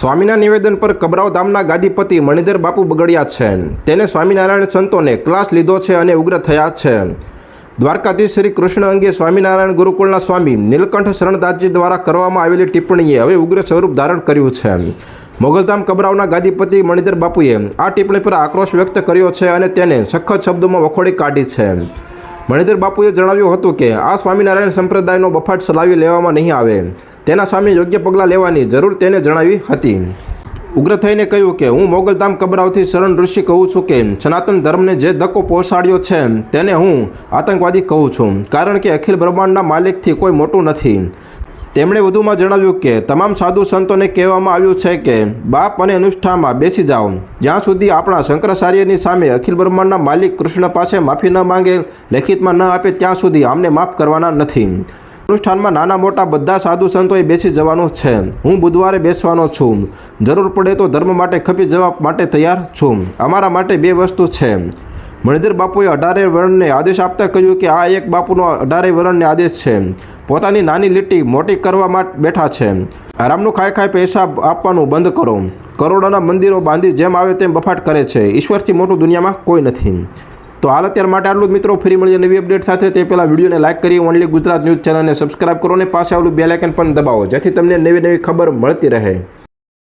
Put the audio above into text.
સ્વામીના નિવેદન પર કબરાવ ધામના ગાદીપતિ મણિધર બાપુ બગડ્યા છે. તેને સ્વામિનારાયણ સંતોને ક્લાસ લીધો છે અને ઉગ્ર થયા છે. દ્વારકાધીશ શ્રી કૃષ્ણ અંગે સ્વામિનારાયણ ગુરુકુળના સ્વામી નીલકંઠ શરણદાસજી દ્વારા કરવામાં આવેલી ટિપ્પણીએ હવે ઉગ્ર સ્વરૂપ ધારણ કર્યું છે. મોગલધામ કબરાવના ગાદીપતિ મણિધર બાપુએ આ ટિપ્પણી પર આક્રોશ વ્યક્ત કર્યો છે અને તેને સખત શબ્દોમાં વખોડી કાઢી છે. મણિધર બાપુએ જણાવ્યું હતું કે, આ સ્વામિનારાયણ સંપ્રદાયનો બફાટ ચલાવી લેવામાં નહીં આવે. તેના સામે યોગ્ય પગલાં લેવાની જરૂર તેને જણાવી હતી. ઉગ્ર થઈને કહ્યું કે, હું મોગલધામ કબરાવથી શરણ ઋષિ કહું છું કે, સનાતન ધર્મને જે ધક્કો પહોંચાડ્યો છે, તેને હું આતંકવાદી કહું છું. કારણ કે અખિલ બ્રહ્માંડના માલિકથી કોઈ મોટું નથી. તેમણે વધુમાં જણાવ્યું કે, તમામ સાધુ સંતોને કહેવામાં આવ્યું છે કે, બાપ અને અનુષ્ઠાનમાં બેસી જાઓ. જ્યાં સુધી આપણા શંકરાચાર્યની સામે અખિલ બ્રહ્માંડના માલિક કૃષ્ણ પાસે માફી ન માંગે, લેખિતમાં ન આપે, ત્યાં સુધી આમને માફ કરવાના નથી. અનુષ્ઠાનમાં નાના મોટા બધા સાધુ સંતોએ બેસી જવાનું છે. હું બુધવારે બેસવાનો છું. જરૂર પડે તો ધર્મ માટે ખપી જવા માટે તૈયાર છું. અમારા માટે બે વસ્તુ છે. મણિધર બાપુએ અઢારે વર્ણને આદેશ આપતા કહ્યું કે, આ એક બાપુનો અઢારે વર્ણને આદેશ છે. પોતાની નાની લીટી મોટી કરવા માટે બેઠા છે. આરામનું ખાઈ ખાઈ પૈસા આપવાનું બંધ કરો. કરોડોના મંદિરો બાંધી જેમ આવે તેમ બફાટ કરે છે. ઈશ્વરથી મોટું દુનિયામાં કોઈ નથી. તો હાલ અત્યાર માટે આટલું જ મિત્રો. ફરી મળીએ નવી અપડેટ સાથે. તે પહેલાં વિડીયોને લાઇક કરી ઓનલી ગુજરાત ન્યૂઝ ચેનલને સબસ્ક્રાઇબ કરો અને પાસે આવેલું બેલાઇકન પણ દબાવો, જેથી તમને નવી નવી ખબર મળતી રહે.